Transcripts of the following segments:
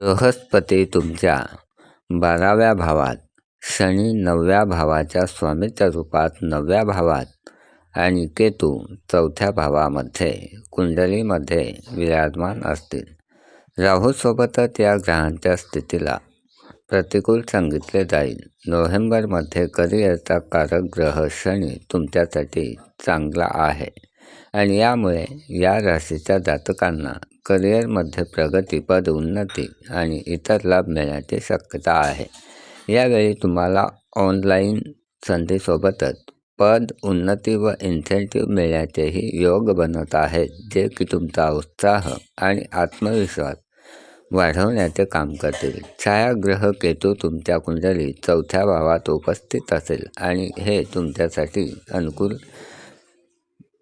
बृहस्पती तुमच्या बाराव्या भावात शनी नवव्या भावाच्या स्वामीच्या रूपात नवव्या भावात आणि केतू चौथ्या भावामध्ये कुंडलीमध्ये विराजमान असतील. राहूसोबतच या ग्रहांच्या स्थितीला प्रतिकूल सांगितले जाईल. नोव्हेंबरमध्ये करिअरचा कारक ग्रह शनी तुमच्यासाठी चांगला आहे आणि यामुळे या राशीच्या जातकांना करिअरमध्ये प्रगती पद उन्नती आणि इतर लाभ मिळण्याची शक्यता आहे. यावेळी तुम्हाला ऑनलाईन संधीसोबतच पद उन्नती व इन्सेंटिव्ह मिळण्याचेही योग बनत आहेत जे की तुमचा उत्साह आणि आत्मविश्वास वाढवण्याचे काम करतील. छायाग्रह केतू तुमच्या कुंडली चौथ्या भावात उपस्थित असेल आणि हे तुमच्यासाठी अनुकूल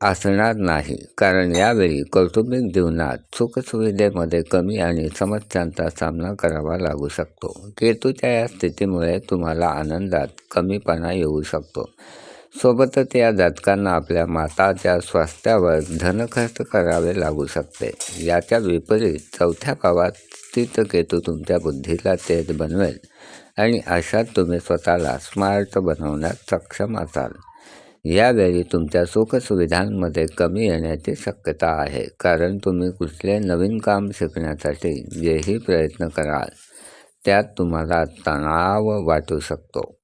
असणार नाही. कारण यावेळी कौटुंबिक जीवनात सुखसुविधेमध्ये कमी आणि समस्यांचा सामना करावा लागू शकतो. केतूच्या या स्थितीमुळे तुम्हाला आनंदात कमीपणा येऊ शकतो. सोबतच या जातकांना आपल्या माताच्या स्वास्थ्यावर धनखर्च करावे लागू शकते. याच्या विपरीत चौथ्या भावात स्थित केतू तुमच्या बुद्धीला तेज बनवेल आणि अशात तुम्ही स्वतःला स्मार्ट बनवण्यात सक्षम असाल. यावेळी तुमच्या सुखसुविधांमध्ये कमी येण्याची शक्यता आहे. कारण तुम्ही कुठले नवीन काम शिकण्यासाठी जेही प्रयत्न कराल त्यात तुम्हाला तणाव वाटू शकतो.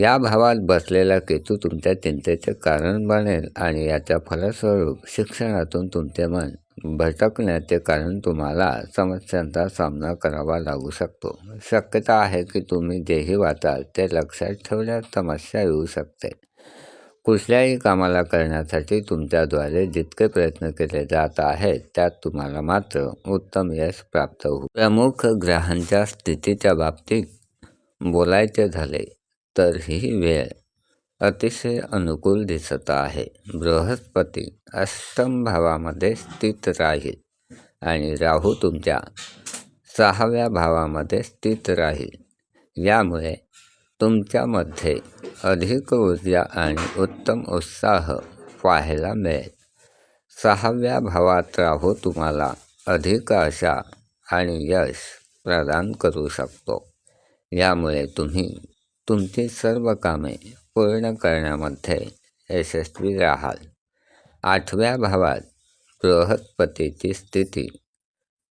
या भावात बसलेला केतू तुमच्या चिंतेचे कारण बनेल आणि याच्या फलस्वरूप शिक्षणातून तुमचे मन भटकण्याचे कारण तुम्हाला समस्यांचा सामना करावा लागू शकतो. शक्यता आहे की तुम्ही जेही वाचाल ते लक्षात ठेवण्यास समस्या येऊ शकते. कुठल्याही कामाला करण्यासाठी तुमच्याद्वारे जितके प्रयत्न केले जात आहेत त्यात तुम्हाला मात्र उत्तम यश प्राप्त होऊ. प्रमुख ग्रहांच्या स्थितीच्या बाबतीत बोलायचे झाले तर ही वेळ अतिशय अनुकूल दिसत आहे. बृहस्पती अष्टम भावामध्ये स्थित राहील आणि राहू तुमच्या सहाव्या भावामध्ये स्थित राहील. यामुळे तुमच्यामध्ये अधिक ऊर्जा आणि उत्तम उत्साह पाहायला मिळेल. सहाव्या भावात राहू तुम्हाला अधिक आशा आणि यश प्रदान करू शकतो. यामुळे तुम्ही तुमची सर्व कामे पूर्ण करण्यामध्ये यशस्वी राहाल. आठव्या भावात बृहस्पतीची स्थिती.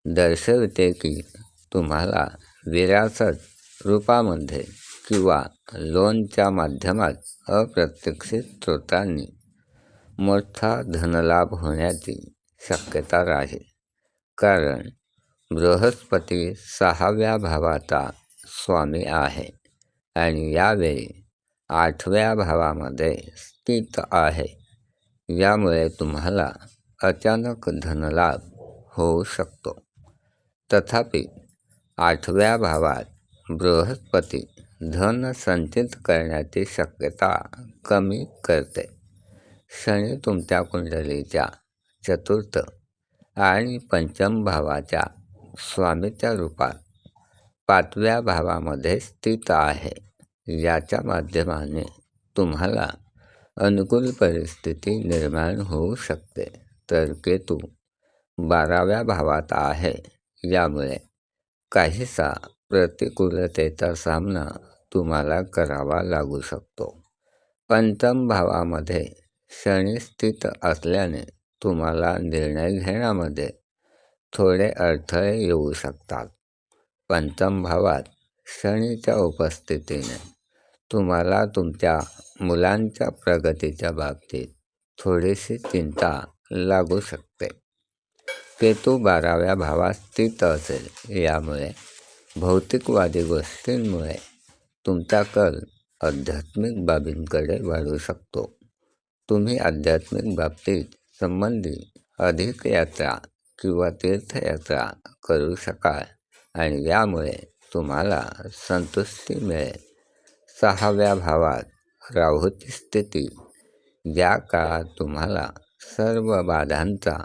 दर्शवते की तुम्हाला विरासत रूपामध्ये किंवा लोनच्या माध्यमात अप्रत्यक्षित स्रोतांनी मोठा धनलाभ होण्याची शक्यता राहील. कारण बृहस्पती सहाव्या भावाचा स्वामी आहे आणि यावेळी आठव्या भावामध्ये स्थित आहे. यामुळे तुम्हाला अचानक धनलाभ होऊ शकतो. तथापि आठव्या भावात बृहस्पती धन संचित करण्याची शक्यता कमी करते. शनी तुमच्या कुंडलीच्या चतुर्थ आणि पंचम भावाच्या स्वामीच्या रूपात पाचव्या भावामध्ये स्थित आहे. याच्या माध्यमाने तुम्हाला अनुकूल परिस्थिती निर्माण होऊ शकते. तर केतू बाराव्या भावात आहे. यामुळे काहीसा प्रतिकूलतेचा सामना तुम्हाला करावा लागू शकतो. पंचम भावामध्ये शनी स्थित असल्याने तुम्हाला निर्णय घेण्यामध्ये थोडे अडथळे येऊ शकतात. पंचम भावात शनीच्या उपस्थितीने तुम्हाला तुमच्या मुलांच्या प्रगतीच्या बाबतीत थोडीशी चिंता लागू शकते. केतू बाराव्या भावात स्थित असेल यामुळे भौतिकवादी गोष्टींमुळे तुमचा कल आध्यात्मिक बाबींकडे वाढू शकतो. तुम्ही आध्यात्मिक बाबतीत संबंधित अधिक यात्रा किंवा तीर्थयात्रा करू शकाल आणि यामुळे तुम्हाला संतुष्टी मिळेल. सहाव्या भावात राहूची स्थिती ज्या काळात तुम्हाला सर्व बाधांचा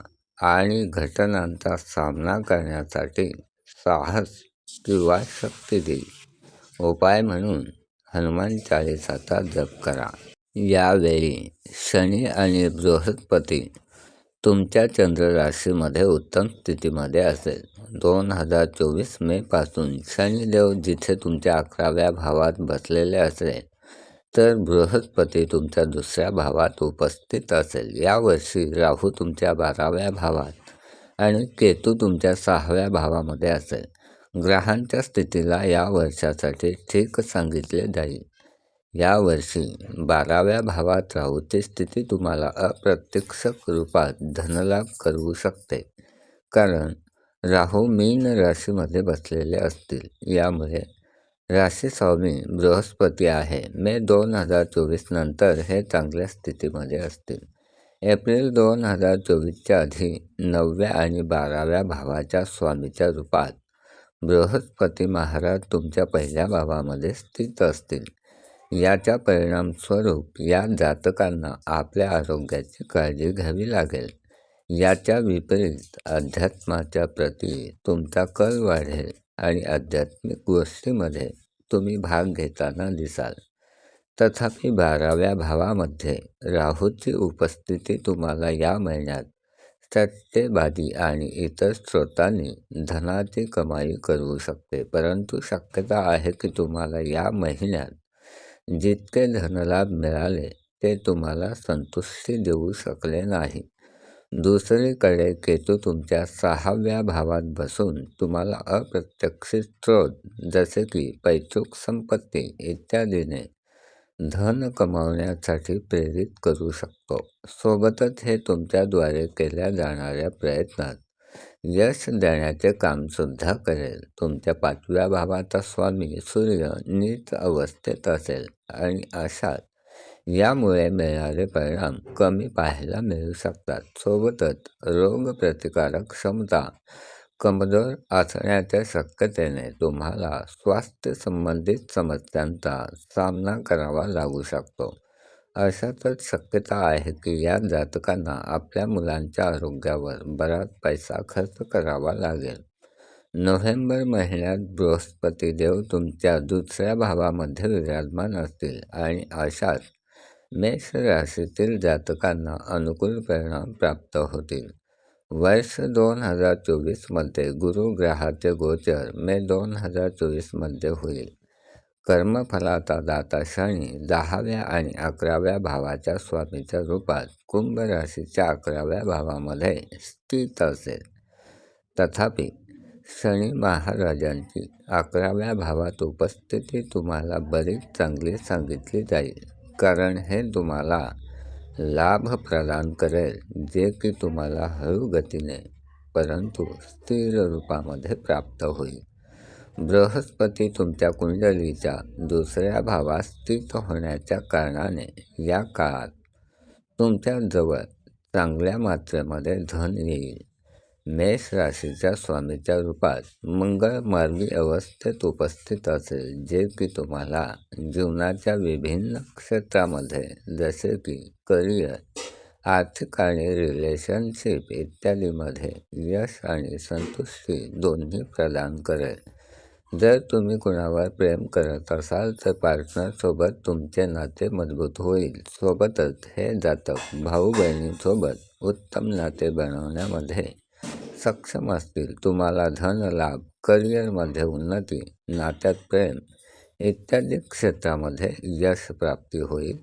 आणि घटनांचा सामना करण्यासाठी साहस किंवा शक्ती देईल उपाय म्हणून हनुमान चाळीसाचा जप करा. यावेळी शनी आणि बृहस्पती तुमच्या चंद्रराशीमध्ये उत्तम स्थितीमध्ये असेल. दोन हजार चोवीस मेपासून शनिदेव जिथे तुमच्या अकराव्या भावात बसलेले असेल तर बृहस्पती तुमच्या दुसऱ्या भावात उपस्थित असेल. यावर्षी राहू तुमच्या बाराव्या भावात आणि केतू तुमच्या सहाव्या भावामध्ये असेल. ग्रहांच्या स्थितीला या वर्षासाठी ठीक सांगितले जाईल. या वर्षी बाराव्या भावात राहूची स्थिती तुम्हाला अप्रत्यक्ष रूपात धनलाभ करू शकते. कारण राहू मीन राशीमध्ये बसलेले असतील. यामुळे राशी स्वामी बृहस्पती आहे. मे दोन हजार चोवीस नंतर हे चांगल्या स्थितीमध्ये असतील. एप्रिल दोन हजार चोवीसच्या आधी नवव्या आणि बाराव्या भावाच्या स्वामीच्या रूपात बृहस्पती महाराज तुमच्या पहिल्या भावामध्ये स्थित असतील. याच्या परिणामस्वरूप या जातकांना आपल्या आरोग्याची काळजी घ्यावी लागेल. याच्या विपरीत अध्यात्माच्या प्रती तुमचा कल वाढेल आणि आध्यात्मिक गोष्टीमध्ये तुम्ही भाग घेताना दिसाल. तथापि बाराव्या भावामध्ये राहूची उपस्थिती तुम्हाला या महिन्यात सट्टेबाजी आणि इतर स्रोतांनी धनाची कमाई करू शकते. परंतु शक्यता आहे की तुम्हाला या महिन्यात जितके धनलाभ मिळाले ते तुम्हाला संतुष्टी देऊ शकले नाही. दुसरीकडे केतू तुमच्या सहाव्या भावात बसून तुम्हाला अप्रत्यक्षित स्रोत जसे की पैतृक संपत्ती इत्यादीने धन कमावण्यासाठी प्रेरित करू शकतो. सोबतच हे तुमच्याद्वारे केल्या जाणाऱ्या प्रयत्नात यश देण्याचे कामसुद्धा करेल. तुमच्या पाचव्या भावाचा स्वामी सूर्य नीच अवस्थेत असेल आणि अशात यामुळे मिळणारे परिणाम कमी पाहायला मिळू शकतात. सोबतच रोगप्रतिकारक क्षमता कमजोर असण्याच्या शक्यतेने तुम्हाला स्वास्थ्य संबंधित समस्यांचा सामना करावा लागू शकतो. अशातच शक्यता आहे की या जातकांना आपल्या मुलांच्या आरोग्यावर बराच पैसा खर्च करावा लागेल. नोव्हेंबर महिन्यात बृहस्पती देव तुमच्या दुसऱ्या भावामध्ये विराजमान असतील आणि अशात मेष राशीतील जातकांना अनुकूल परिणाम प्राप्त होतील. वर्ष दोन हजार चोवीसमध्ये गुरुग्रहाचे गोचर मे दोन हजार चोवीसमध्ये होईल. कर्मफलाचा दाता शनी दहाव्या आणि अकराव्या भावाच्या स्वामीच्या रूपात कुंभ राशीच्या अकराव्या भावामध्ये स्थित असेल. तथापि शनी महाराजांची अकराव्या भावात उपस्थिती तुम्हाला बरीच चांगली सांगितली जाईल. कारण हे तुम्हाला लाभ प्रदान करेल जे की तुम्हाला हळू गतीने परंतु स्थिर रूपामध्ये प्राप्त होईल. बृहस्पती तुमच्या कुंडलीच्या दुसऱ्या भावात स्थित होण्याच्या कारणाने या काळात तुमच्याजवळ चांगल्या मात्रेमध्ये धन येईल. मेष राशीच्या स्वामीच्या रूपात मंगळ मार्गी अवस्थेत उपस्थित असेल जे की तुम्हाला जीवनाच्या विभिन्न क्षेत्रामध्ये जसे की करिअर आर्थिक आणि रिलेशनशिप इत्यादीमध्ये यश आणि संतुष्टी दोन्ही प्रदान करेल. जर तुम्ही कुणावर प्रेम करत असाल तर पार्टनरसोबत तुमचे नाते मजबूत होईल. सोबतच हे जातक भाऊ बहिणीसोबत उत्तम नाते बनवण्यामध्ये सक्षम असतील तुम्हाला धन लाभ करिअरमध्ये उन्नती नात्यात प्रेम इत्यादी क्षेत्रामध्ये यश प्राप्ती होईल.